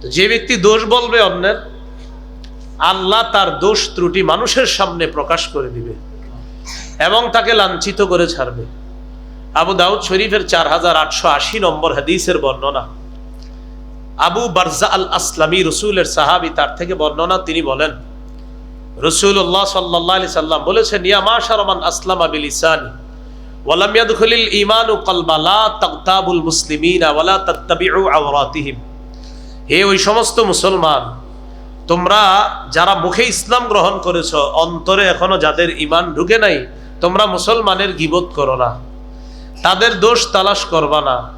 তো যে ব্যক্তি দোষ বলবে অন্যের, আল্লাহ তার দোষ ত্রুটি মানুষের সামনে প্রকাশ করে দিবে এবং তাকে লাঞ্ছিত করে ছাড়বে। আবু দাউদ শরীফের চার হাজার আটশো আশি নম্বর হাদিসের বর্ণনা। আবু বারজা আল আসলামী রসুলের সাহাবি তার থেকে বর্ণনা, তিনি বলেন রসুল্লাহ সাল্লাহ আলি সাল্লাম বলেছেন ইয়ামা শারমান আসলাম আবিল ইসানি ওয়ালাম ইয়াদখুলিল ঈমানু কলবা লা তাগতাবুল মুসলিমিনা ওয়ালা তাত্তাবিউ আওরাতিহিম। হে ওই সমস্ত মুসলমান, তোমরা যারা মুখে ইসলাম গ্রহণ করেছ, অন্তরে এখনও যাদের ইমান ঢুকে নাই, তোমরা মুসলমানের গিবত করো না। তাদের দোষ তালাশ করবা না।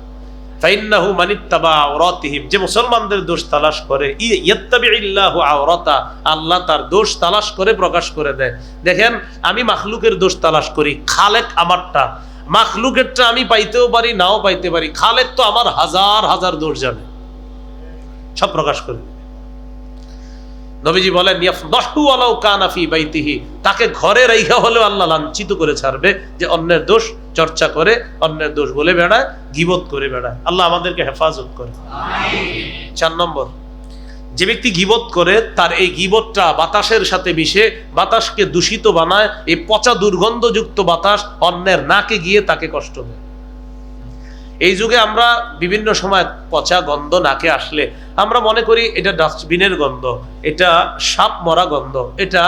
ফাইন্নাহু মানিত্তাবা আওরাতিহিম। যে মুসলমানদের দোষ তালাশ করে, ই- ইয়াত্তাবিইল্লাহু আওরাতা। আল্লাহ তার দোষ তালাশ করে প্রকাশ করে দেয়। দেখেন, আমি মাখলুকের দোষ তালাশ করি, খালেক আমারটা। মাখলুকেরটা আমি পাইতেও পারি, নাও পাইতে পারি। খালেক তো আমার হাজার হাজার দোষ জানে। সব প্রকাশ করে। নবীজি বলেন বাইতিহি। তাকে ঘরে রাইখা হলেও আল্লাহ লাঞ্ছিত করে ছাড়বে যে অন্যের দোষ চর্চা করে অন্যের দোষ বলে বেড়ায় গিবত করে বেড়ায়। আল্লাহ আমাদেরকে হেফাজত করে। চার নম্বর যে ব্যক্তি গিবত করে তার এই গিবতটা বাতাসের সাথে মিশে বাতাসকে দূষিত বানায় এই পচা দুর্গন্ধযুক্ত বাতাস অন্যের নাকে গিয়ে তাকে কষ্ট দেয়। এই যুগে আমরা বিভিন্ন সময় পচা গন্ধ নাকে আসলে আমরা মনে করি এটা ডাস্টবিনের গন্ধ, এটা সাপ মরা গন্ধ, এটা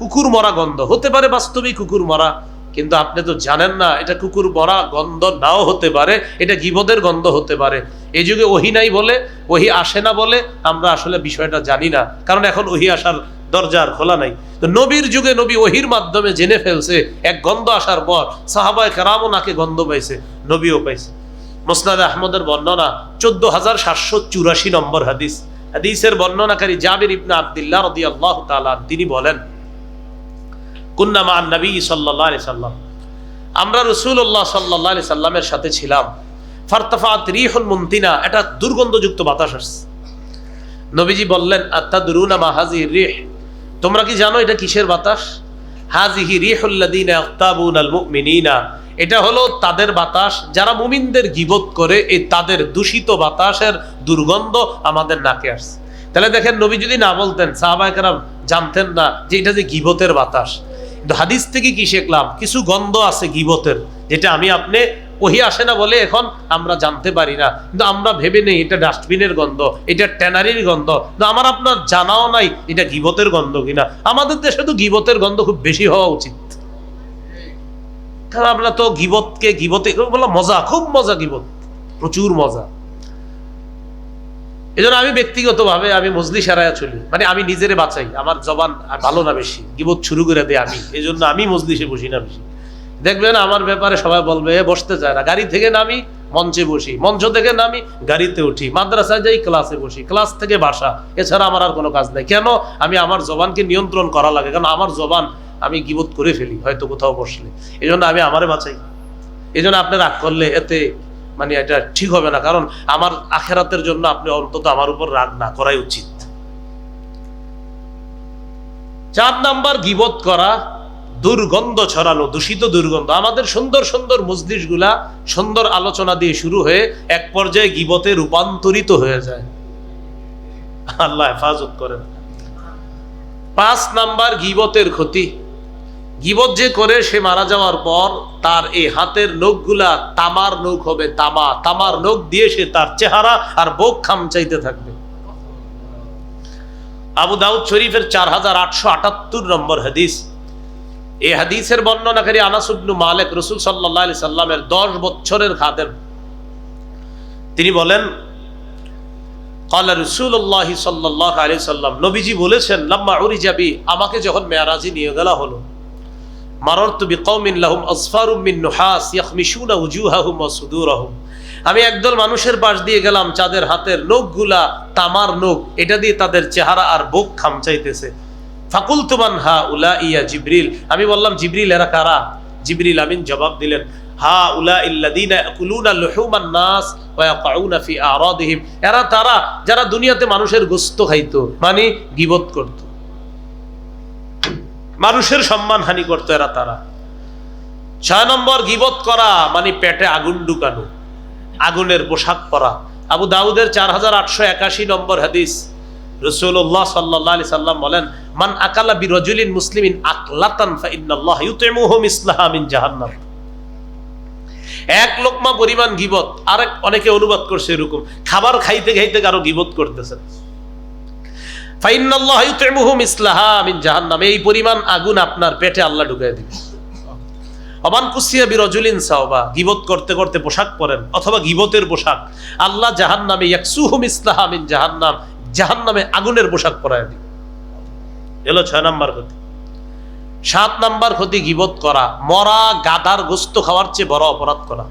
কুকুর মরা গন্ধ। হতে পারে বাস্তবিক কুকুর মরা, কিন্তু আপনি তো জানেন না, এটা কুকুর মরা গন্ধ নাও হতে পারে, এটা গিবদের গন্ধ হতে পারে। এই যুগে ওহি নাই বলে, ওহি আসে না বলে আমরা আসলে বিষয়টা জানি না, কারণ এখন ওহি আসার দরজা আর খোলা নাই। তো নবীর যুগে নবী ওহির মাধ্যমে জেনে ফেলছে, এক গন্ধ আসার পর সাহাবায় কারামও নাকে গন্ধ পাইছে, নবীও পাইছে। মোসনাদ আহমদের বর্ণনা চোদ্দ হাজার সাতশো চুরাশি নম্বর হাদিস। হাদিসের বর্ণনাকারী জাবির ইবনা আবদুল্লাহ রদি আল্লাহ তিনি বলেন কুন্নামা সাল্লাহ সাল্লাম। আমরা রসুল্লাহ সাল্লাহ সাল্লামের সাথে ছিলাম। ফারতাফাত রিহুল মুমতিনা, এটা দুর্গন্ধযুক্ত বাতাস আসছে। নবীজি বললেন আত্মা দুরুনা রিহ তোমরা কি জানো এটা কিসের বাতাস? হাজিহি রিহুল্লাদিনা আক্তাবুন আল মুমিনিনা এটা হলো তাদের বাতাস, যারা মুমিনদের গিবত করে, এই তাদের দূষিত বাতাসের দুর্গন্ধ আমাদের নাকে আসছে। তাহলে দেখেন, নবী যদি না বলতেন সাহাবাহাম জানতেন না যে এটা যে গিবতের বাতাস। হাদিস থেকে কি শিখলাম? কিছু গন্ধ আছে গিবতের, যেটা আমি আপনি ওহি আসে না বলে এখন আমরা জানতে পারি না। কিন্তু আমরা ভেবে নেই, এটা ডাস্টবিনের গন্ধ, এটা ট্যানারির গন্ধ। কিন্তু আমার আপনার জানাও নাই, এটা গিবতের গন্ধ কিনা? আমাদের দেশে তো গিবতের গন্ধ খুব বেশি হওয়া উচিত। কারণ আমরা তো গিবতকে গিবতে বলা মজা, খুব মজা গিবত, প্রচুর মজা। এই জন্য আমি ব্যক্তিগতভাবে আমি মজলি সারায়া চলি। মানে আমি নিজেরে বাঁচাই, আমার জবান ভালো না বেশি, গিবত শুরু করে দেয় আমি এই জন্য আমি মজলিসে বসি না বেশি। দেখবেন আমার ব্যাপারে সবাই বলবে বসতে চায় না, গাড়ি থেকে নামি, মঞ্চে বসি, মঞ্চ থেকে নামি, গাড়িতে উঠি, মাদ্রাসায় যাই, ক্লাসে বসি, ক্লাস থেকে বাসা, এছাড়া আমার আর কোনো কাজ নেই। কেন? আমি আমার জবানকে নিয়ন্ত্রণ করা লাগে, কারণ আমার জবান আমি গিবত করে ফেলি, হয়তো কোথাও বসলে। এই জন্য আমি আমারে বাঁচাই। এই জন্য আপনি রাগ করলে এতে মানে এটা ঠিক হবে না। কারণ আমার আখেরাতের জন্য আপনি অন্তত আমার উপর রাগ না করাই উচিত। চার নাম্বার, গিবত করা দুর্গন্ধ ছড়ানো, দূষিত দুর্গন্ধ। আমাদের সুন্দর সুন্দর মজলিশগুলা সুন্দর আলোচনা দিয়ে শুরু হয়ে এক পর্যায়ে গিবতে রূপান্তরিত হয়ে যায়। আল্লাহ হেফাজত করেন। পাঁচ নাম্বার, গিবতের ক্ষতি। গিবত যে করে, সে মারা যাওয়ার পর তার এই হাতের নখগুলা তামার নখ হবে তামা। তামার নখ দিয়ে সে তার চেহারা আর বোক খামচাইতে থাকবে। আবু দাউদ শরীফের চার হাজার আটশো আটাত্তর নম্বর হাদিস। এই হাদিসের বর্ণনাকারী আনাসুবনু মালিক রসুল সাল্লাহ আলি সাল্লামের দশ বছরের খাদেম। তিনি বলেন, কালা রসুল্লাহ সাল্লাহ আলি সাল্লাম, নবীজি বলেছেন, লাম্মা উরি যাবি আমাকে যখন মেয়ারাজি নিয়ে গেলা হলো মাররতু বিকৌমিন লাহুম আসফারুম মিন নুহাস ইয়াখমিশুনা উজুহাহুম ওয়া সুদুরাহুম। আমি একদল মানুষের পাশ দিয়ে গেলাম, যাদের হাতের নখগুলা তামার নখ, এটা দিয়ে তাদের চেহারা আর বুক খামচাইতেছে। ফাকুল তুমান হা উলা ইয়া জিবরিল। আমি বললাম, জিবরিল, এরা কারা? জিবরিল আমিন জবাব দিলেন হা উলা ইল্লাদিনা ইয়াকুলুনা লুহুমান নাস ওয়া ইয়াকাউনা ফি আরাদিহিম। এরা তারা, যারা দুনিয়াতে মানুষের গোস্ত খাইতো মানে গিবত করতো। মানুষের সম্মান হানি করতো এরা, তারা। ছয় নম্বর গিবত করা মানে পেটে আগুন ঢুকানো, আগুনের পোশাক পরা। আবু দাউদের চার হাজার আটশো একাশি নম্বর হাদিস। রসুল্লাহ সাল্লাহ সাল্লাম বলেন, মান আকালা বিরজুলিন মুসলিমিন আকলাতান ফাইন্নাল্লাহ ইউতিমুহু মিসলাহা মিন জাহান্নাম। এক লোকমা পরিমাণ গিবত, আরেক অনেকে অনুবাদ করছে এরকম। খাবার খাইতে খাইতে কারও গিবত করতেছেন এই পরিমাণ আগুন আপনার পেটে আল্লাহ ঢুকায় দিবে। করতে করতে পোশাক পরেন অথবা পোশাক, আল্লাহ জাহান্নামে জাহান্নাম, জাহান্নামে আগুনের পোশাক এলো ছয় সাত নাম্বার ক্ষতি গিবত করা, মরা গাদার গোস্ত খাওয়ার চেয়ে বড় অপরাধ করা।